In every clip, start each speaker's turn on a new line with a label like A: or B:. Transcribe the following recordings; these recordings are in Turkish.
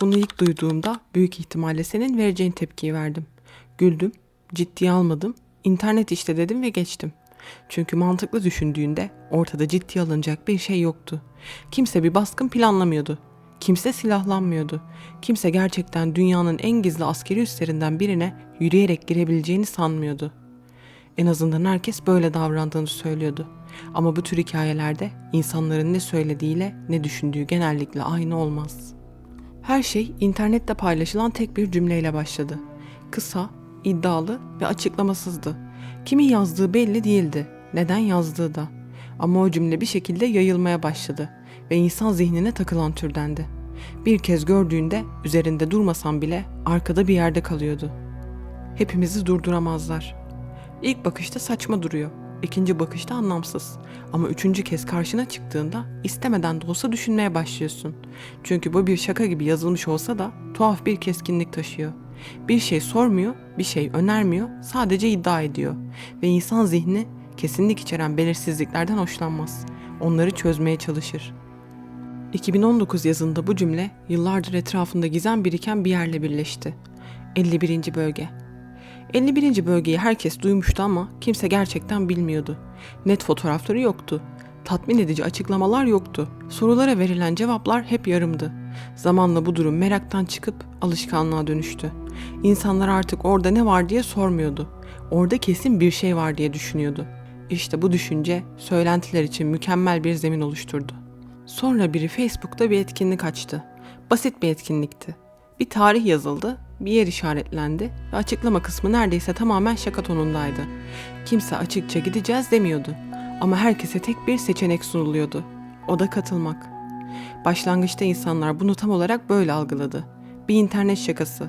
A: Bunu ilk duyduğumda büyük ihtimalle senin vereceğin tepkiyi verdim. Güldüm, ciddiye almadım, internet işte dedim ve geçtim. Çünkü mantıklı düşündüğünde ortada ciddiye alınacak bir şey yoktu. Kimse bir baskın planlamıyordu. Kimse silahlanmıyordu. Kimse gerçekten dünyanın en gizli askeri üslerinden birine yürüyerek girebileceğini sanmıyordu. En azından herkes böyle davrandığını söylüyordu. Ama bu tür hikayelerde insanların ne söylediğiyle ne düşündüğü genellikle aynı olmaz. Her şey internette paylaşılan tek bir cümleyle başladı. Kısa, iddialı ve açıklamasızdı. Kimin yazdığı belli değildi. Neden yazdığı da. Ama o cümle bir şekilde yayılmaya başladı ve insan zihnine takılan türdendi. Bir kez gördüğünde üzerinde durmasan bile arkada bir yerde kalıyordu. Hepimizi durduramazlar. İlk bakışta saçma duruyor. İkinci bakışta anlamsız. Ama üçüncü kez karşına çıktığında istemeden de olsa düşünmeye başlıyorsun. Çünkü bu bir şaka gibi yazılmış olsa da tuhaf bir keskinlik taşıyor. Bir şey sormuyor, bir şey önermiyor, sadece iddia ediyor. Ve insan zihni kesinlik içeren belirsizliklerden hoşlanmaz. Onları çözmeye çalışır. 2019 yazında bu cümle yıllardır etrafında gizem biriken bir yerle birleşti. 51. bölge. 51. bölgeyi herkes duymuştu ama kimse gerçekten bilmiyordu. Net fotoğrafları yoktu. Tatmin edici açıklamalar yoktu. Sorulara verilen cevaplar hep yarımdı. Zamanla bu durum meraktan çıkıp alışkanlığa dönüştü. İnsanlar artık orada ne var diye sormuyordu. Orada kesin bir şey var diye düşünüyordu. İşte bu düşünce söylentiler için mükemmel bir zemin oluşturdu. Sonra biri Facebook'ta bir etkinlik açtı. Basit bir etkinlikti. Bir tarih yazıldı, bir yer işaretlendi ve açıklama kısmı neredeyse tamamen şaka tonundaydı. Kimse açıkça gideceğiz demiyordu ama herkese tek bir seçenek sunuluyordu. O da katılmak. Başlangıçta insanlar bunu tam olarak böyle algıladı. Bir internet şakası.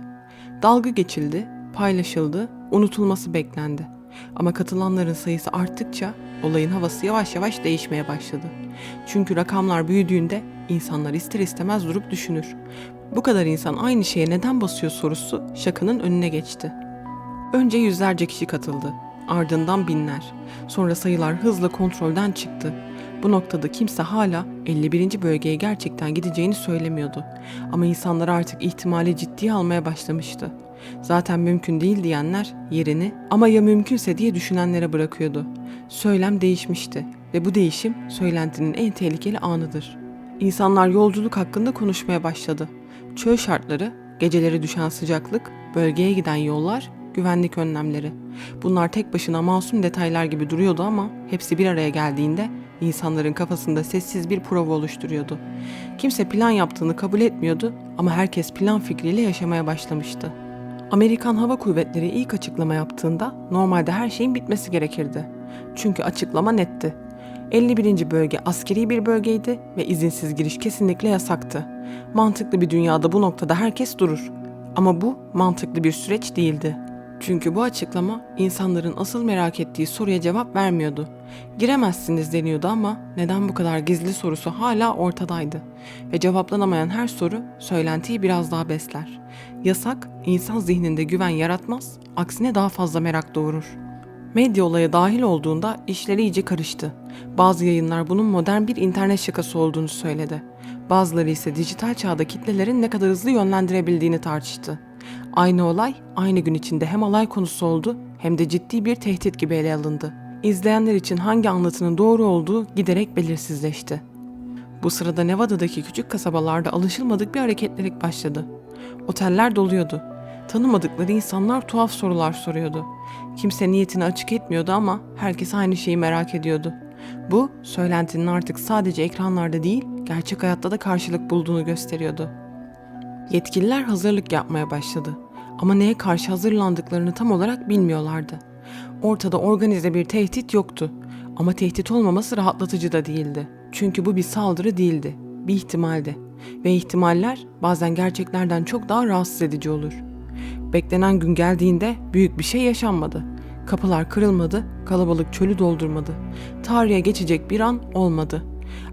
A: Dalga geçildi, paylaşıldı, unutulması beklendi. Ama katılanların sayısı arttıkça olayın havası yavaş yavaş değişmeye başladı. Çünkü rakamlar büyüdüğünde insanlar ister istemez durup düşünür. Bu kadar insan aynı şeye neden basıyor sorusu şakanın önüne geçti. Önce yüzlerce kişi katıldı. Ardından binler. Sonra sayılar hızla kontrolden çıktı. Bu noktada kimse hala 51. bölgeye gerçekten gideceğini söylemiyordu. Ama insanlar artık ihtimali ciddiye almaya başlamıştı. Zaten mümkün değil diyenler yerini ama ya mümkünse diye düşünenlere bırakıyordu. Söylem değişmişti ve bu değişim söylentinin en tehlikeli anıdır. İnsanlar yolculuk hakkında konuşmaya başladı. Çöl şartları, geceleri düşen sıcaklık, bölgeye giden yollar, güvenlik önlemleri. Bunlar tek başına masum detaylar gibi duruyordu ama hepsi bir araya geldiğinde insanların kafasında sessiz bir prova oluşturuyordu. Kimse plan yaptığını kabul etmiyordu ama herkes plan fikriyle yaşamaya başlamıştı. Amerikan Hava Kuvvetleri ilk açıklama yaptığında normalde her şeyin bitmesi gerekirdi. Çünkü açıklama netti. 51. bölge askeri bir bölgeydi ve izinsiz giriş kesinlikle yasaktı. Mantıklı bir dünyada bu noktada herkes durur. Ama bu mantıklı bir süreç değildi. Çünkü bu açıklama insanların asıl merak ettiği soruya cevap vermiyordu. Giremezsiniz deniyordu ama neden bu kadar gizli sorusu hala ortadaydı. Ve cevaplanamayan her soru söylentiyi biraz daha besler. Yasak insan zihninde güven yaratmaz, aksine daha fazla merak doğurur. Medya olaya dahil olduğunda işleri iyice karıştı. Bazı yayınlar bunun modern bir internet şakası olduğunu söyledi. Bazıları ise dijital çağda kitlelerin ne kadar hızlı yönlendirebildiğini tartıştı. Aynı olay aynı gün içinde hem alay konusu oldu hem de ciddi bir tehdit gibi ele alındı. İzleyenler için hangi anlatının doğru olduğu giderek belirsizleşti. Bu sırada Nevada'daki küçük kasabalarda alışılmadık bir hareketlilik başladı. Oteller doluyordu. Tanımadıkları insanlar tuhaf sorular soruyordu. Kimse niyetini açık etmiyordu ama herkes aynı şeyi merak ediyordu. Bu, söylentinin artık sadece ekranlarda değil, gerçek hayatta da karşılık bulduğunu gösteriyordu. Yetkililer hazırlık yapmaya başladı. Ama neye karşı hazırlandıklarını tam olarak bilmiyorlardı. Ortada organize bir tehdit yoktu. Ama tehdit olmaması rahatlatıcı da değildi. Çünkü bu bir saldırı değildi, bir ihtimaldi. Ve ihtimaller bazen gerçeklerden çok daha rahatsız edici olur. Beklenen gün geldiğinde büyük bir şey yaşanmadı. Kapılar kırılmadı, kalabalık çölü doldurmadı. Tarihe geçecek bir an olmadı.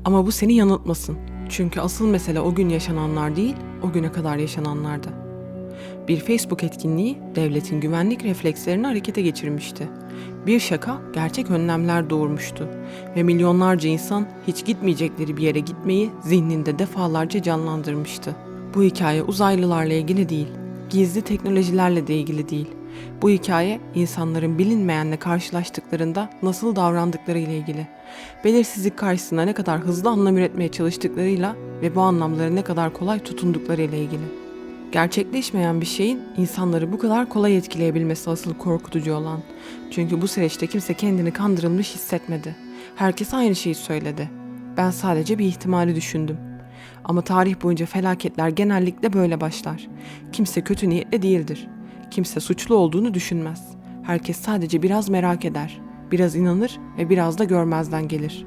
A: Ama bu seni yanıltmasın. Çünkü asıl mesele o gün yaşananlar değil, o güne kadar yaşananlardı. Bir Facebook etkinliği devletin güvenlik reflekslerini harekete geçirmişti. Bir şaka gerçek önlemler doğurmuştu ve milyonlarca insan hiç gitmeyecekleri bir yere gitmeyi zihninde defalarca canlandırmıştı. Bu hikaye uzaylılarla ilgili değil, gizli teknolojilerle de ilgili değil. Bu hikaye insanların bilinmeyenle karşılaştıklarında nasıl davrandıkları ile ilgili. Belirsizlik karşısında ne kadar hızlı anlam üretmeye çalıştıklarıyla ve bu anlamları ne kadar kolay tutundukları ile ilgili. Gerçekleşmeyen bir şeyin insanları bu kadar kolay etkileyebilmesi asıl korkutucu olan. Çünkü bu süreçte kimse kendini kandırılmış hissetmedi. Herkes aynı şeyi söyledi. Ben sadece bir ihtimali düşündüm. Ama tarih boyunca felaketler genellikle böyle başlar. Kimse kötü niyetli değildir. Kimse suçlu olduğunu düşünmez. Herkes sadece biraz merak eder, biraz inanır ve biraz da görmezden gelir.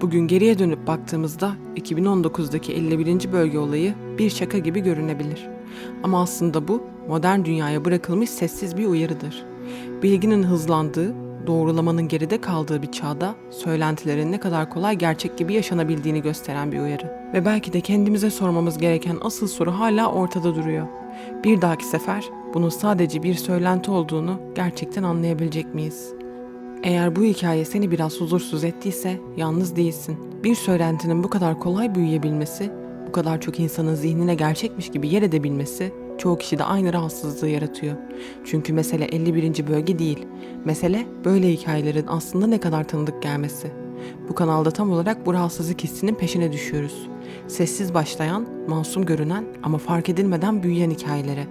A: Bugün geriye dönüp baktığımızda 2019'daki 51. bölge olayı bir şaka gibi görünebilir. Ama aslında bu modern dünyaya bırakılmış sessiz bir uyarıdır. Bilginin hızlandığı, doğrulamanın geride kaldığı bir çağda söylentilerin ne kadar kolay gerçek gibi yaşanabildiğini gösteren bir uyarı. Ve belki de kendimize sormamız gereken asıl soru hala ortada duruyor. Bir dahaki sefer bunun sadece bir söylenti olduğunu gerçekten anlayabilecek miyiz? Eğer bu hikaye seni biraz huzursuz ettiyse yalnız değilsin. Bir söylentinin bu kadar kolay büyüyebilmesi, bu kadar çok insanın zihnine gerçekmiş gibi yer edebilmesi çoğu kişide aynı rahatsızlığı yaratıyor. Çünkü mesele 51. bölge değil. Mesele böyle hikayelerin aslında ne kadar tanıdık gelmesi. Bu kanalda tam olarak bu rahatsızlık hissinin peşine düşüyoruz. Sessiz başlayan, masum görünen ama fark edilmeden büyüyen hikayelere,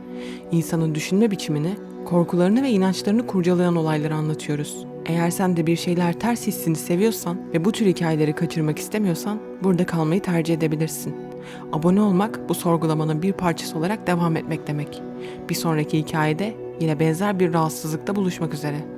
A: insanın düşünme biçimini, korkularını ve inançlarını kurcalayan olayları anlatıyoruz. Eğer sen de bir şeyler ters hissini seviyorsan ve bu tür hikayeleri kaçırmak istemiyorsan burada kalmayı tercih edebilirsin. Abone olmak bu sorgulamanın bir parçası olarak devam etmek demek. Bir sonraki hikayede yine benzer bir rahatsızlıkta buluşmak üzere.